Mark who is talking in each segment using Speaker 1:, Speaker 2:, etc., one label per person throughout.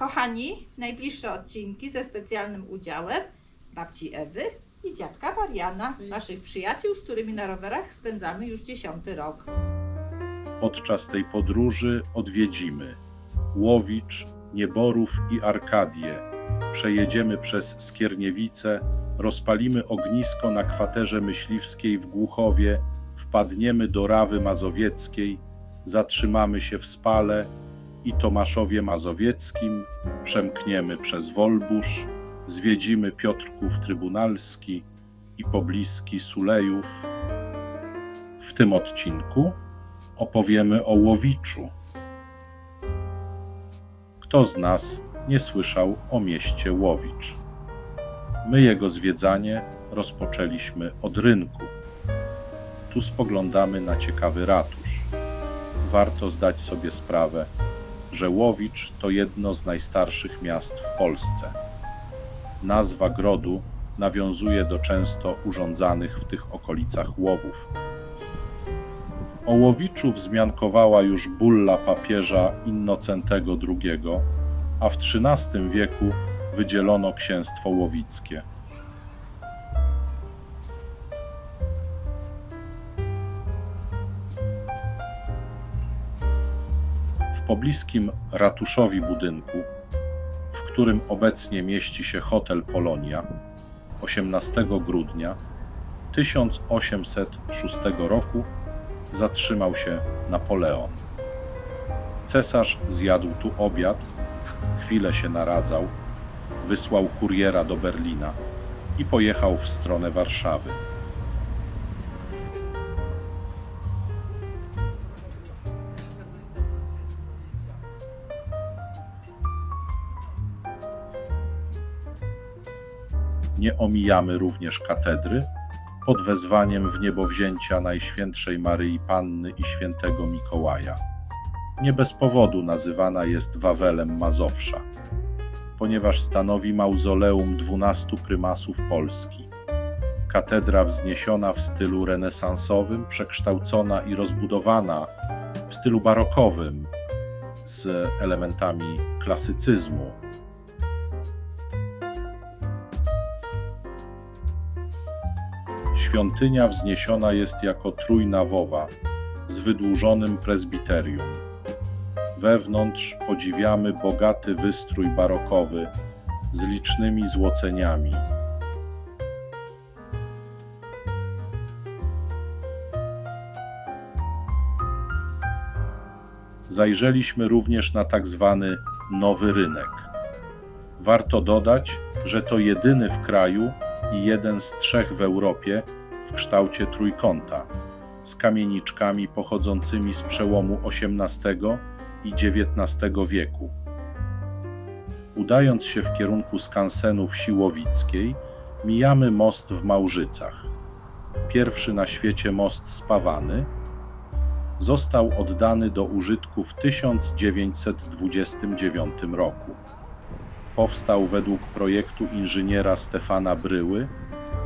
Speaker 1: Kochani, najbliższe odcinki ze specjalnym udziałem babci Ewy i dziadka Mariana, naszych przyjaciół, z którymi na rowerach spędzamy już dziesiąty rok.
Speaker 2: Podczas tej podróży odwiedzimy Łowicz, Nieborów i Arkadię. Przejedziemy przez Skierniewice, rozpalimy ognisko na kwaterze myśliwskiej w Głuchowie, wpadniemy do Rawy Mazowieckiej, zatrzymamy się w Spale i Tomaszowie Mazowieckim, przemkniemy przez Wolbusz, zwiedzimy Piotrków Trybunalski i pobliski Sulejów. W tym odcinku opowiemy o Łowiczu. Kto z nas nie słyszał o mieście Łowicz? My jego zwiedzanie rozpoczęliśmy od rynku. Tu spoglądamy na ciekawy ratusz. Warto zdać sobie sprawę, że Łowicz to jedno z najstarszych miast w Polsce. Nazwa grodu nawiązuje do często urządzanych w tych okolicach łowów. O Łowiczu wzmiankowała już bulla papieża Innocentego II, a w XIII wieku wydzielono księstwo łowickie. Pobliskim ratuszowi budynku, w którym obecnie mieści się hotel Polonia, 18 grudnia 1806 roku zatrzymał się Napoleon. Cesarz zjadł tu obiad, chwilę się naradzał, wysłał kuriera do Berlina i pojechał w stronę Warszawy. Nie omijamy również katedry, pod wezwaniem w niebowzięcia Najświętszej Maryi Panny i Świętego Mikołaja. Nie bez powodu nazywana jest Wawelem Mazowsza, ponieważ stanowi mauzoleum dwunastu prymasów Polski. Katedra wzniesiona w stylu renesansowym, przekształcona i rozbudowana w stylu barokowym z elementami klasycyzmu, Świątynia wzniesiona jest jako trójnawowa z wydłużonym prezbiterium. Wewnątrz podziwiamy bogaty wystrój barokowy z licznymi złoceniami. Zajrzeliśmy również na tak zwany nowy rynek. Warto dodać, że to jedyny w kraju i jeden z trzech w Europie w kształcie trójkąta, z kamieniczkami pochodzącymi z przełomu XVIII i XIX wieku. Udając się w kierunku skansenu w Siłowickiej, mijamy most w Małżycach. Pierwszy na świecie most spawany został oddany do użytku w 1929 roku powstał według projektu inżyniera Stefana Bryły,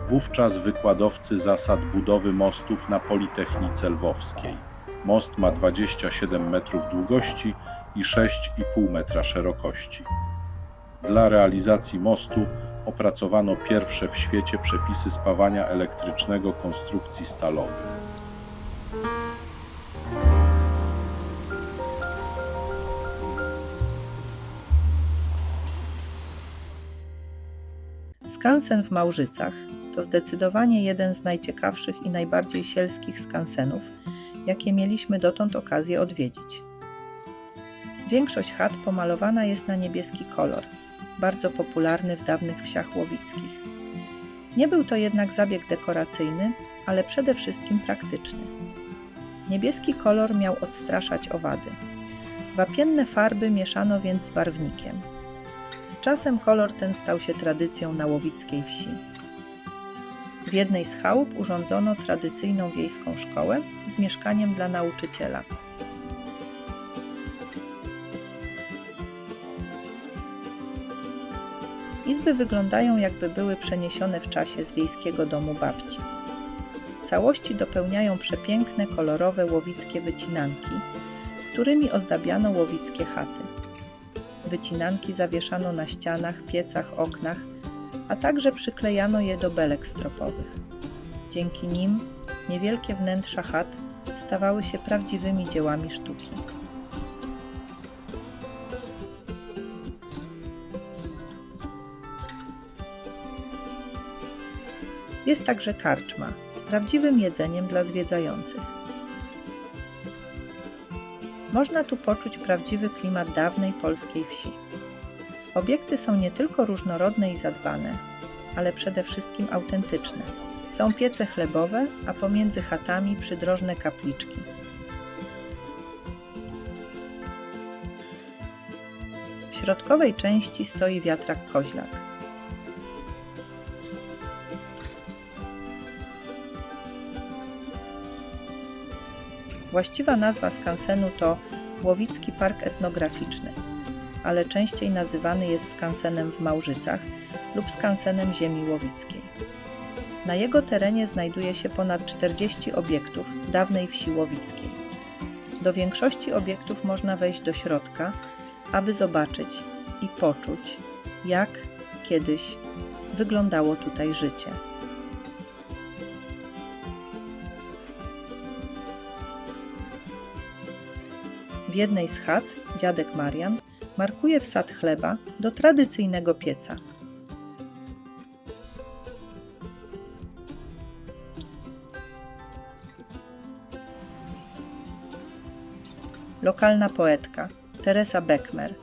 Speaker 2: wówczas wykładowcy zasad budowy mostów na Politechnice Lwowskiej. Most ma 27 metrów długości i 6,5 metra szerokości. Dla realizacji mostu opracowano pierwsze w świecie przepisy spawania elektrycznego konstrukcji stalowych.
Speaker 3: Skansen w Małżycach to zdecydowanie jeden z najciekawszych i najbardziej sielskich skansenów, jakie mieliśmy dotąd okazję odwiedzić. Większość chat pomalowana jest na niebieski kolor, bardzo popularny w dawnych wsiach łowickich. Nie był to jednak zabieg dekoracyjny, ale przede wszystkim praktyczny. Niebieski kolor miał odstraszać owady. Wapienne farby mieszano więc z barwnikiem. Z czasem kolor ten stał się tradycją na łowickiej wsi. W jednej z chałup urządzono tradycyjną wiejską szkołę z mieszkaniem dla nauczyciela. Izby wyglądają jakby były przeniesione w czasie z wiejskiego domu babci. Całości dopełniają przepiękne, kolorowe łowickie wycinanki, którymi ozdabiano łowickie chaty. wycinanki zawieszano na ścianach, piecach, oknach, a także przyklejano je do belek stropowych. Dzięki nim niewielkie wnętrza chat stawały się prawdziwymi dziełami sztuki. Jest także karczma z prawdziwym jedzeniem dla zwiedzających. Można tu poczuć prawdziwy klimat dawnej polskiej wsi. Obiekty są nie tylko różnorodne i zadbane, ale przede wszystkim autentyczne. Są piece chlebowe, a pomiędzy chatami przydrożne kapliczki. W środkowej części stoi wiatrak koźlak. Właściwa nazwa skansenu to Łowicki Park Etnograficzny, ale częściej nazywany jest skansenem w Małżycach lub skansenem ziemi łowickiej. Na jego terenie znajduje się ponad 40 obiektów dawnej wsi łowickiej. Do większości obiektów można wejść do środka, aby zobaczyć i poczuć, jak kiedyś wyglądało tutaj życie. W jednej z chat dziadek Marian markuje wsad chleba do tradycyjnego pieca. Lokalna poetka Teresa Beckmer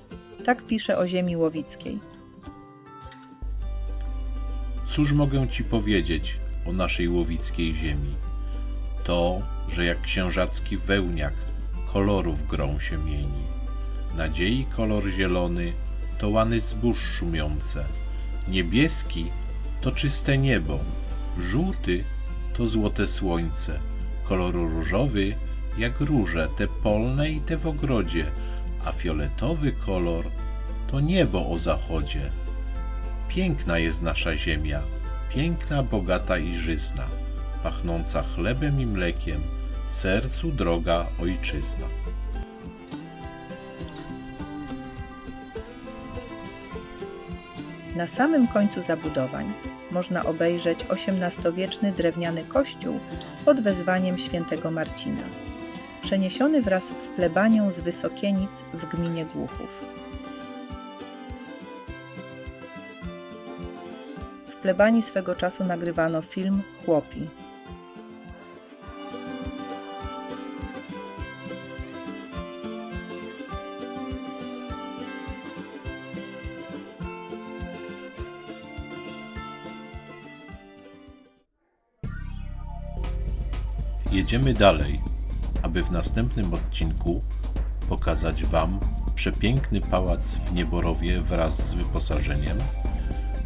Speaker 3: tak pisze o ziemi łowickiej.
Speaker 4: Cóż mogę ci powiedzieć o naszej łowickiej ziemi? To, że jak księżacki wełniak kolorów grą się mieni. Nadziei kolor zielony to łany zbóż szumiące. Niebieski to czyste niebo. Żółty to złote słońce. Kolor różowy jak róże, te polne i te w ogrodzie. A fioletowy kolor to niebo o zachodzie. Piękna jest nasza ziemia, piękna, bogata i żyzna, pachnąca chlebem i mlekiem, sercu droga ojczyzna.
Speaker 3: Na samym końcu zabudowań można obejrzeć XVIII-wieczny drewniany kościół pod wezwaniem świętego Marcina, przeniesiony wraz z plebanią z Wysokienic w gminie Głuchów. W plebanii swego czasu nagrywano film Chłopi.
Speaker 4: Jedziemy dalej, aby w następnym odcinku pokazać Wam przepiękny pałac w Nieborowie wraz z wyposażeniem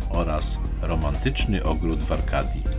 Speaker 4: oraz romantyczny ogród w Arkadii.